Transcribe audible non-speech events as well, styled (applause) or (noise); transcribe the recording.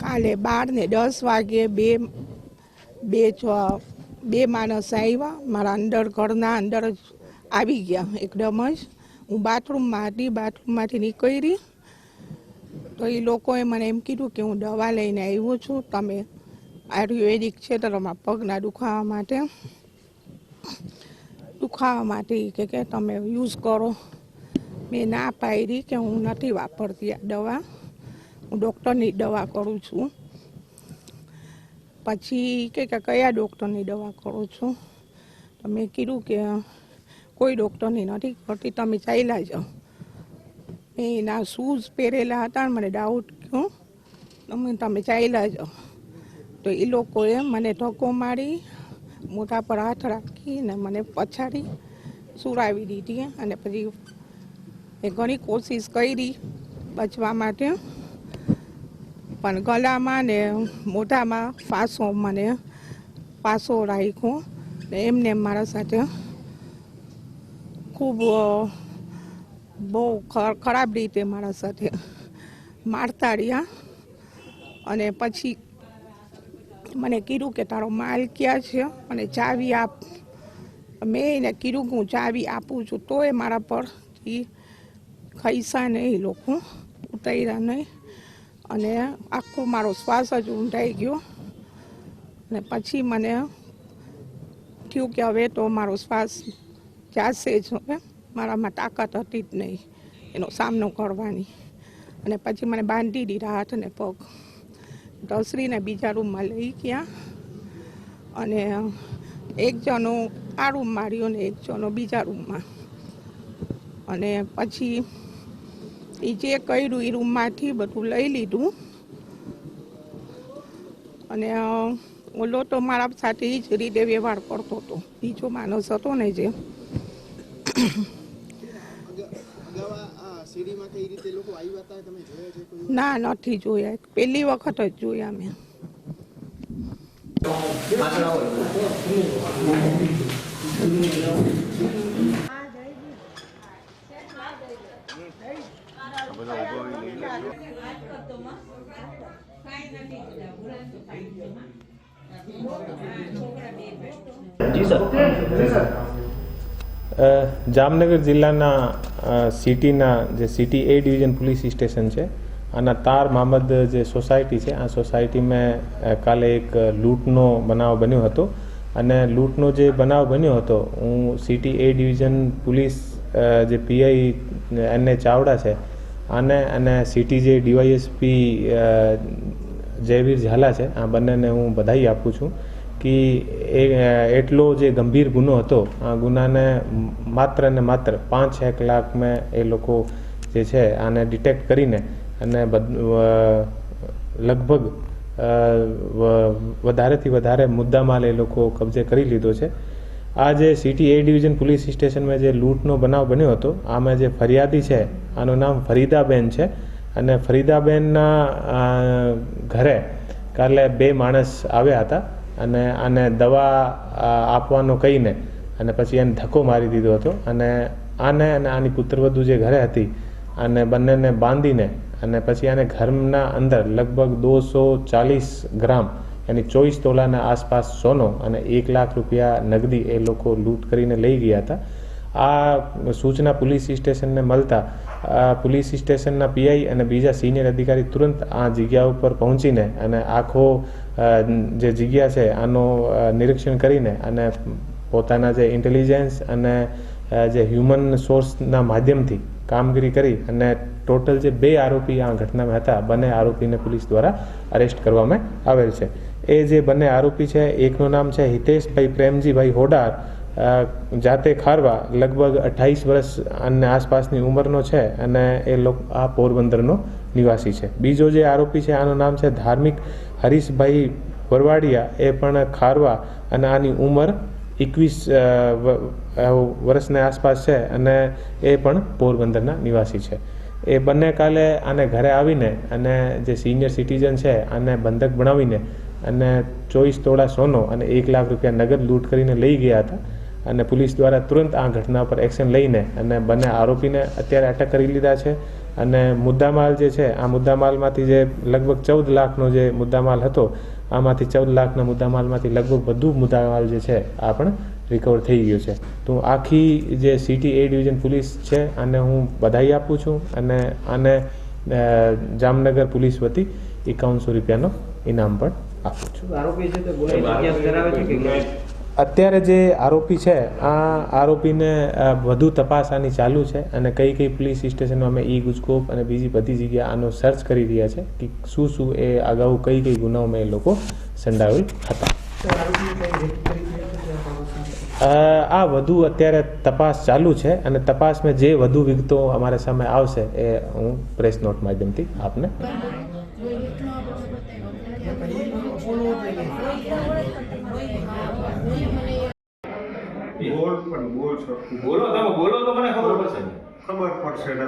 કાલે બાર ને દસ વાગે બે બે છ બે માણસ આવ્યા. મારા અંદર ઘરના અંદર જ આવી ગયા એકદમ જ. હું બાથરૂમમાં હતી, બાથરૂમમાંથી નીકળી. તો એ લોકોએ મને એમ કીધું કે હું દવા લઈને આવ્યો છું. તમે આયુર્વેદિક ક્ષેત્રમાં પગના દુખાવા માટે દુખાવા માટે કે કે તમે યુઝ કરો. મેં ના પાડી કે હું નથી વાપરતી આ દવા. હું ડૉક્ટરની દવા કરું છું. પછી કે કયા ડૉક્ટરની દવા કરું છું? તો મેં કીધું કે કોઈ ડૉક્ટરની નથી કરતી તમે ચાલ્યા જાઓ. મેં એના શૂઝ પહેરેલા હતા મને ડાઉટ કહ્યું તમે તમે ચાલ્યા જાઓ. તો એ લોકોએ મને ધક્કો મારી, મોઢા પર હાથ રાખીને મને પછાડી સુરાવી દીધી અને પછી એ ઘણી કોશિશ કરી બચવા માટે. પણ ગળામાં ને મોઢામાં ફાંસો મને પાસો રાખ્યો ને એમને મારા સાથે ખૂબ બહુ ખરાબ રીતે મારા સાથે મારતા રહ્યા. અને પછી મને કીધું કે તારો માલ ક્યાં છે અને ચાવી આપ. મેં એને કીધું કે હું ચાવી આપું છું, તોય મારા પરથી ખૈસા નહીં એ લોકો, ઉતાર્યા નહીં. અને આખો મારો શ્વાસ જ ઊંઢાઈ ગયો. અને પછી મને થયું કે હવે તો મારો શ્વાસ જાશે જ હવે મારામાં તાકાત હતી જ નહીં એનો સામનો કરવાની. અને પછી મને બાંધી દીધા હાથ અને પગ. ઢસરીને બીજા રૂમમાં લઈ ગયા. અને એક જણો આ રૂમમાં રહ્યો ને એક જણો બીજા રૂમમાં. અને પછી એ જે કર્યું એ રૂમમાંથી બધું લઈ લીધું. અને ઓલો તો મારા સાથે એ જ રીતે વ્યવહાર કરતો હતો. બીજો માણસ હતો ને જે (coughs) ના નથી જોયા. પહેલી વખત જ જોયા મેં. જી સર. અ, જામનગર જિલ્લાના સિટીના જે city A division police station છે, આના તાર મહમદ જે સોસાયટી છે, આ સોસાયટીમાં મેં કાલે એક લૂંટનો બનાવ બન્યો હતો. અને લૂંટનો જે બનાવ બન્યો હતો, હું સિટી એ ડિવિઝન પોલીસ જે પીઆઈ, એન એ ચાવડા છે, આને અને સિટી જે ડીવાયએસપી જયવીર ઝાલા છે, આ બંનેને હું બધાઈ આપું છું. કે એ એટલો જે ગંભીર ગુનો હતો, આ ગુનાને માત્ર ને માત્ર પાંચ એક લાખમાં એ લોકો જે છે આને ડિટેક્ટ કરીને અને લગભગ વધારેથી વધારે મુદ્દામાલ એ લોકો કબજે કરી લીધો છે. આ જે સિટી એ ડિવિઝન પોલીસ સ્ટેશનમાં જે લૂંટનો બનાવ બન્યો હતો, આમાં જે ફરિયાદી છે, આનું નામ ફરીદાબેન છે. અને ફરીદાબેનના ઘરે કાલે બે માણસ આવ્યા હતા. અને આને દવા આપવાનું કહીને, અને પછી એને ધક્કો મારી દીધો હતો. અને આને અને આની પુત્રવધુ જે ઘરે હતી, અને બંનેને બાંધીને, અને પછી આને ઘરના અંદર લગભગ દોસો ચાલીસ ગ્રામ, એની ચોવીસ તોલાના આસપાસ સોનો અને એક લાખ રૂપિયા નગદી એ લોકો લૂંટ કરીને લઈ ગયા હતા. આ સૂચના પોલીસ સ્ટેશનને મળતા પોલીસ સ્ટેશનના પીઆઈ અને બીજા સિનિયર અધિકારી તુરંત આ જગ્યા ઉપર પહોંચીને અને આખો જે જગ્યા છે, આનો નિરીક્ષણ કરીને અને પોતાના જે ઇન્ટેલિજન્સ અને જે હ્યુમન સોર્સના માધ્યમથી કામગીરી કરી અને ટોટલ જે બે આરોપી આ ઘટનામાં હતા, બંને આરોપીને પોલીસ દ્વારા અરેસ્ટ કરવામાં આવેલ છે. એ જે બંને આરોપી છે, એકનું નામ છે હિતેશભાઈ પ્રેમજીભાઈ હોડાર જાતે ખારવા લગભગ અઠ્ઠાવીસ વર્ષ અને આસપાસની ઉંમરનો છે અને એ લોકો, આ પોરબંદરનો નિવાસી છે. બીજો જે આરોપી છે, આનું નામ છે ધાર્મિક હરીશભાઈ વરવાડિયા. એ પણ ખારવા અને આની ઉંમર એકવીસ વર્ષની આસપાસ છે અને એ પણ પોરબંદરના નિવાસી છે. એ બંને કાલે આને ઘરે આવીને અને જે સિનિયર સિટીઝન છે, આને બંધક બનાવીને અને ચોવીસ તોળા સોનો અને એક લાખ રૂપિયા નગદ લૂંટ કરીને લઈ ગયા હતા. અને પોલીસ દ્વારા તુરંત આ ઘટના પર એક્શન લઈને અને બંને આરોપીને અત્યારે અટક કરી લીધા છે. અને મુદ્દામાલ જે છે આ મુદ્દામાલમાંથી જે લગભગ ચૌદ લાખનો જે મુદ્દામાલ હતો આમાંથી ચૌદ લાખના મુદ્દામાલમાંથી લગભગ બધું મુદ્દામાલ જે છે આ પણ રિકવર થઈ ગયું છે. તો આખી જે સિટી એ ડિવિઝન પોલીસ છે આને હું બધાઈ આપું છું અને આને જામનગર પોલીસ વતી એકાવનસો રૂપિયાનો ઇનામ પણ આપું છું. આરોપી છે તે અત્યારે જે આરોપી છે, આ આરોપીને વધુ તપાસ આની ચાલુ છે અને કઈ કઈ પોલીસ સ્ટેશનમાં અમે ઈ ગુજકોપ અને બીજી બધી જગ્યાએ આનો સર્ચ કરી રહ્યા છે કે શું શું એ અગાઉ કઈ કઈ ગુનાઓમાં એ લોકો સંડાવેલ હતા. આ વધુ અત્યારે તપાસ ચાલુ છે અને તપાસમાં જે વધુ વિગતો અમારા સામે આવશે એ હું પ્રેસ નોટ માધ્યમથી આપને બોલ પણ બોલ છો. બોલો તમે બોલો તો મને ખબર પડશે. ખબર પડશે ને.